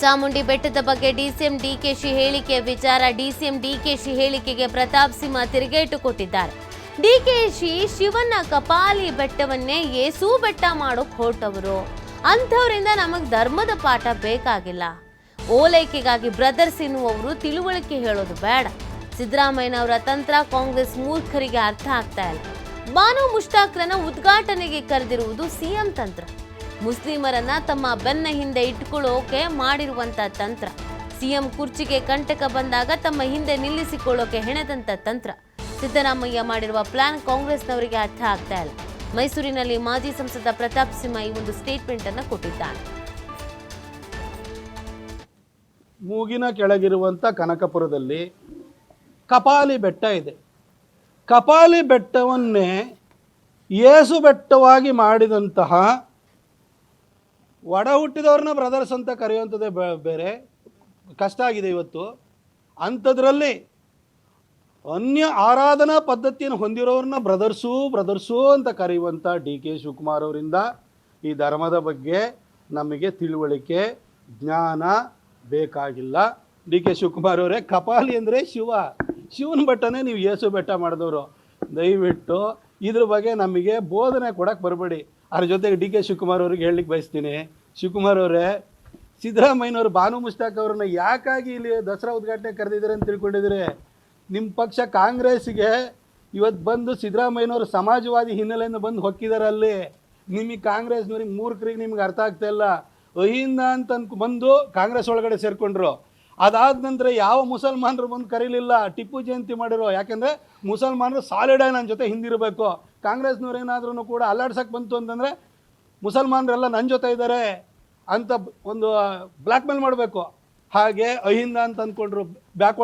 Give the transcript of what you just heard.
ಚಾಮುಂಡಿ ಬೆಟ್ಟದ ಬಗ್ಗೆ ಡಿಸಿಎಂ ಡಿಕೆಶಿ ಹೇಳಿಕೆ ವಿಚಾರ ಡಿಸಿಎಂ ಡಿಕೆಶಿ ಹೇಳಿಕೆಗೆ ಪ್ರತಾಪ್ ಸಿಂಹ ತಿರುಗೇಟು ಕೊಟ್ಟಿದ್ದಾರೆ. ಡಿಕೆಶಿ ಶಿವನ ಕಪಾಲಿ ಬೆಟ್ಟವನ್ನೇ ಏಸೂ ಬೆಟ್ಟ ಮಾಡೋಕ್ ಹೊರಟವರು ಅಂಥವರಿಂದ ನಮಗೆ ಧರ್ಮದ ಪಾಠ ಬೇಕಾಗಿಲ್ಲ. ಓಲೈಕೆಗಾಗಿ ಬ್ರದರ್ಸ್ ಎನ್ನುವವರು ತಿಳುವಳಿಕೆ ಹೇಳೋದು ಬೇಡ. ಸಿದ್ದರಾಮಯ್ಯನವರ ತಂತ್ರ ಕಾಂಗ್ರೆಸ್ ಮೂರ್ಖರಿಗೆ ಅರ್ಥ ಆಗ್ತಾ ಇಲ್ಲ. ಬಾನು ಮುಷ್ತಾಕ್ರನ್ನ ಉದ್ಘಾಟನೆಗೆ ಕರೆದಿರುವುದು ಸಿಎಂ ತಂತ್ರ. ಮುಸ್ಲಿಮರನ್ನ ತಮ್ಮ ಬೆನ್ನ ಹಿಂದೆ ಇಟ್ಕೊಳ್ಳೋಕೆ ಮಾಡಿರುವಂತ ತಂತ್ರ. ಸಿಎಂ ಕುರ್ಚಿಗೆ ಕಂಟಕ ಬಂದಾಗ ತಮ್ಮ ಹಿಂದೆ ನಿಲ್ಲಿಸಿಕೊಳ್ಳೋಕೆ ಹೆಣೆದಂತ ತಂತ್ರ. ಸಿದ್ದರಾಮಯ್ಯ ಮಾಡಿರುವ ಪ್ಲಾನ್ ಕಾಂಗ್ರೆಸ್ನವರಿಗೆ ಅರ್ಥ ಆಗ್ತಾ ಇಲ್ಲ. ಮೈಸೂರಿನಲ್ಲಿ ಮಾಜಿ ಸಂಸದ ಪ್ರತಾಪ್ ಸಿಂಹ ಈ ಒಂದು ಸ್ಟೇಟ್ಮೆಂಟ್ ಅನ್ನು ಕೊಟ್ಟಿದ್ದಾರೆ ಮೂಗಿನ ಕೆಳಗಿರುವಂಥ ಕನಕಪುರದಲ್ಲಿ ಕಪಾಲಿ ಬೆಟ್ಟ ಇದೆ. ಕಪಾಲಿ ಬೆಟ್ಟವನ್ನೇ ಏಸು ಬೆಟ್ಟವಾಗಿ ಮಾಡಿದಂತಹ ಒಡ ಹುಟ್ಟಿದವ್ರನ್ನ ಬ್ರದರ್ಸ್ ಅಂತ ಕರೆಯುವಂಥದ್ದೇ ಬೇರೆ. ಕಷ್ಟ ಆಗಿದೆ ಇವತ್ತು. ಅಂಥದ್ರಲ್ಲಿ ಅನ್ಯ ಆರಾಧನಾ ಪದ್ಧತಿಯನ್ನು ಹೊಂದಿರೋರನ್ನ ಬ್ರದರ್ಸು ಬ್ರದರ್ಸು ಅಂತ ಕರೆಯುವಂಥ ಡಿ ಕೆ ಶಿವಕುಮಾರ್ ಅವರಿಂದ ಈ ಧರ್ಮದ ಬಗ್ಗೆ ನಮಗೆ ತಿಳುವಳಿಕೆ, ಜ್ಞಾನ ಬೇಕಾಗಿಲ್ಲ. ಡಿ ಕೆ ಶಿವಕುಮಾರ್ ಅವರೇ, ಕಪಾಲಿ ಅಂದರೆ ಶಿವ. ಶಿವನ ಬೆಟ್ಟನೇ ನೀವು ಯೇಸು ಬೆಟ್ಟ ಮಾಡಿದವರು. ದಯವಿಟ್ಟು ಇದ್ರ ಬಗ್ಗೆ ನಮಗೆ ಬೋಧನೆ ಕೊಡಕ್ಕೆ ಬರಬೇಡಿ. ಅದ್ರ ಜೊತೆಗೆ ಡಿ ಕೆ ಶಿವಕುಮಾರ್ ಅವ್ರಿಗೆ ಹೇಳಲಿಕ್ಕೆ ಬಯಸ್ತೀನಿ. ಶಿವಕುಮಾರ್ ಅವರೇ, ಸಿದ್ದರಾಮಯ್ಯನವರು ಭಾನು ಮುಷ್ತಾಕ್ ಅವ್ರನ್ನ ಯಾಕಾಗಿ ಇಲ್ಲಿ ದಸರಾ ಉದ್ಘಾಟನೆ ಕರೆದಿದ್ದಾರೆ ಅಂತ ತಿಳ್ಕೊಂಡಿದ್ದೀರಿ? ನಿಮ್ಮ ಪಕ್ಷ ಕಾಂಗ್ರೆಸ್ಗೆ ಇವತ್ತು ಬಂದು ಸಿದ್ದರಾಮಯ್ಯನವರು ಸಮಾಜವಾದಿ ಹಿನ್ನೆಲೆಯಿಂದ ಬಂದು ಹೊಕ್ಕಿದ್ದಾರೆ ಅಲ್ಲಿ. ನಿಮಗೆ ಕಾಂಗ್ರೆಸ್ನವ್ರಿಗೆ ಮೂರ್ಖರಿಗೆ ನಿಮ್ಗೆ ಅರ್ಥ ಆಗ್ತಾ ಇಲ್ಲ. ಅಹಿಂದ ಅಂತ ಅಂದ್ಕೊ ಬಂದು ಕಾಂಗ್ರೆಸ್ ಒಳಗಡೆ ಸೇರ್ಕೊಂಡ್ರು. ಅದಾದ ನಂತರ ಯಾವ ಮುಸಲ್ಮಾನರು ಬಂದು ಕರೀಲಿಲ್ಲ, ಟಿಪ್ಪು ಜಯಂತಿ ಮಾಡಿರೋ, ಯಾಕೆಂದರೆ ಮುಸಲ್ಮಾನರು ಸಾಲಿಡಾಗಿ ನನ್ನ ಜೊತೆ ಹಿಂದಿರಬೇಕು. ಕಾಂಗ್ರೆಸ್ನವ್ರು ಏನಾದ್ರೂ ಕೂಡ ಅಲ್ಲಾಡ್ಸಕ್ಕೆ ಬಂತು ಅಂತಂದರೆ, ಮುಸಲ್ಮಾನರೆಲ್ಲ ನನ್ನ ಜೊತೆ ಇದ್ದಾರೆ ಅಂತ ಒಂದು ಬ್ಲ್ಯಾಕ್ ಮೇಲ್ ಮಾಡಬೇಕು. ಹಾಗೆ ಅಹಿಂದ ಅಂತ ಅಂದ್ಕೊಂಡ್ರು ಬ್ಯಾಕ್ವರ್ಡ್